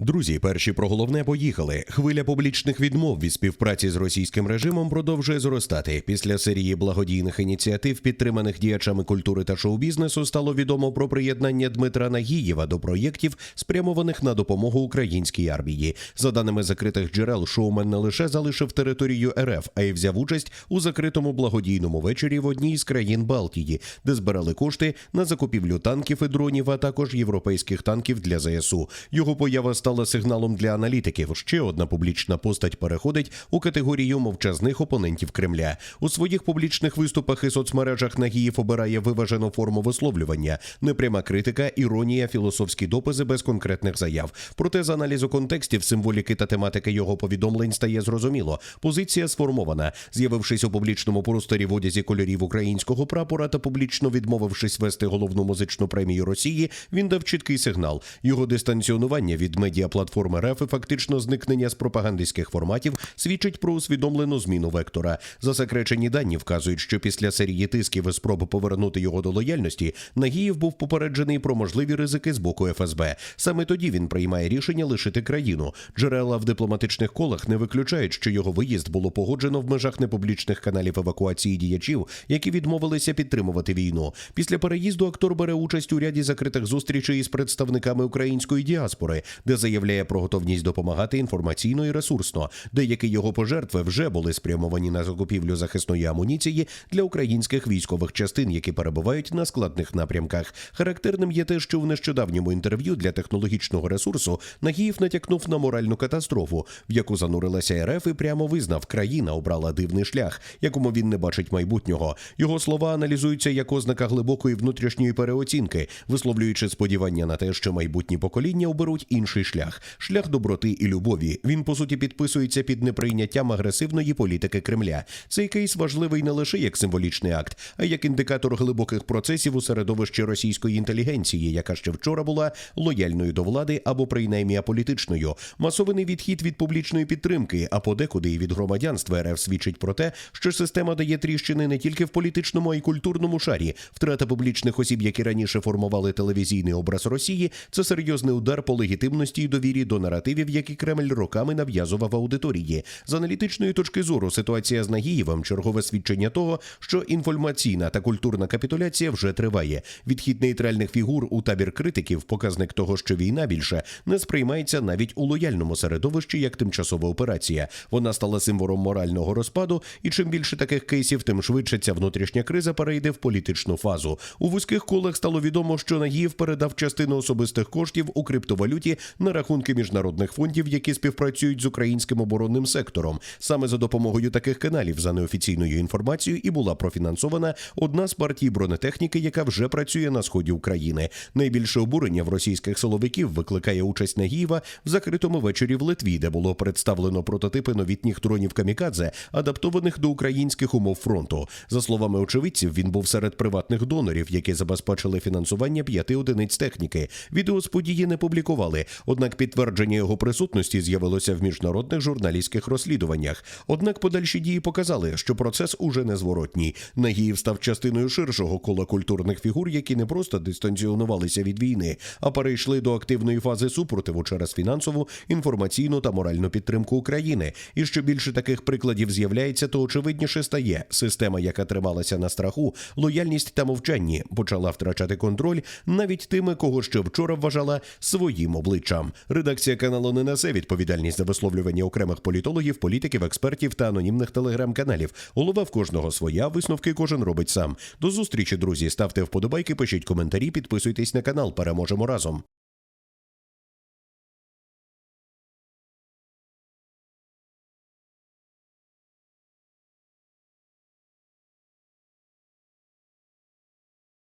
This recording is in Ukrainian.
Друзі, перші про головне поїхали. Хвиля публічних відмов від співпраці з російським режимом продовжує зростати. Після серії благодійних ініціатив, підтриманих діячами культури та шоу-бізнесу, стало відомо про приєднання Дмитра Нагієва до проєктів, спрямованих на допомогу українській армії. За даними закритих джерел, шоумен не лише залишив територію РФ, а й взяв участь у закритому благодійному вечорі в одній з країн Балтії, де збирали кошти на закупівлю танків і дронів, а також європейських танків для ЗСУ. Його поява стала сигналом для аналітиків. Ще одна публічна постать переходить у категорію мовчазних опонентів Кремля. У своїх публічних виступах і соцмережах Нагіїв обирає виважену форму висловлювання, непряма критика, іронія, філософські дописи без конкретних заяв. Проте з аналізу контекстів, символіки та тематики його повідомлень стає зрозуміло. Позиція сформована, з'явившись у публічному просторі в одязі кольорів українського прапора та публічно відмовившись вести головну музичну премію Росії, він дав чіткий сигнал. Його дистанціонування від медіаплатформи РФ і фактично зникнення з пропагандистських форматів свідчить про усвідомлену зміну вектора. Засекречені дані вказують, що після серії тисків і спроб повернути його до лояльності, Нагієв був попереджений про можливі ризики з боку ФСБ. Саме тоді він приймає рішення лишити країну. Джерела в дипломатичних колах не виключають, що його виїзд було погоджено в межах непублічних каналів евакуації діячів, які відмовилися підтримувати війну. Після переїзду актор бере участь у ряді закритих зустрічей із представниками української діаспори, де заявляє про готовність допомагати інформаційно і ресурсно. Деякі його пожертви вже були спрямовані на закупівлю захисної амуніції для українських військових частин, які перебувають на складних напрямках. Характерним є те, що в нещодавньому інтерв'ю для технологічного ресурсу Нагіїв натякнув на моральну катастрофу, в яку занурилася РФ і прямо визнав, країна обрала дивний шлях, якому він не бачить майбутнього. Його слова аналізуються як ознака глибокої внутрішньої переоцінки, висловлюючи сподівання на те, що майбутні покоління оберуть інший шлях шлях доброти і любові. Він по суті підписується під неприйняттям агресивної політики Кремля. Цей кейс важливий не лише як символічний акт, а як індикатор глибоких процесів у середовищі російської інтелігенції, яка ще вчора була лояльною до влади або принаймні аполітичною. Масований відхід від публічної підтримки, а подекуди і від громадянства РФ свідчить про те, що система дає тріщини не тільки в політичному, а й культурному шарі. Втрата публічних осіб, які раніше формували телевізійний образ Росії, це серйозний удар по легітимності і довірі до наративів, які Кремль роками нав'язував аудиторії. З аналітичної точки зору ситуація з Нагієвим чергове свідчення того, що інформаційна та культурна капітуляція вже триває. Відхід нейтральних фігур у табір критиків, показник того, що війна більше не сприймається навіть у лояльному середовищі як тимчасова операція. Вона стала символом морального розпаду, і чим більше таких кейсів, тим швидше ця внутрішня криза перейде в політичну фазу. У вузьких колах стало відомо, що Нагієв передав частину особистих коштів у криптовалюті на рахунки міжнародних фондів, які співпрацюють з українським оборонним сектором. Саме за допомогою таких каналів, за неофіційною інформацією, і була профінансована одна з партій бронетехніки, яка вже працює на сході України. Найбільше обурення в російських силовиків викликає участь Нагієва в закритому вечорі в Литві, де було представлено прототипи новітніх дронів камікадзе, адаптованих до українських умов фронту. За словами очевидців, він був серед приватних донорів, які забезпечили фінансування п'яти одиниць техніки. Відео з події не публікували, однак підтвердження його присутності з'явилося в міжнародних журналістських розслідуваннях. Однак подальші дії показали, що процес уже незворотній. Нагіїв став частиною ширшого кола культурних фігур, які не просто дистанціонувалися від війни, а перейшли до активної фази супротиву через фінансову, інформаційну та моральну підтримку України. І що більше таких прикладів з'являється, то очевидніше стає система, яка трималася на страху, лояльність та мовчанні, почала втрачати контроль навіть тими, кого ще вчора вважала своїм обличчям. Редакція каналу не несе відповідальність за висловлювання окремих політологів, політиків, експертів та анонімних телеграм-каналів. Голова в кожного своя, висновки кожен робить сам. До зустрічі, друзі. Ставте вподобайки, пишіть коментарі, підписуйтесь на канал. Переможемо разом.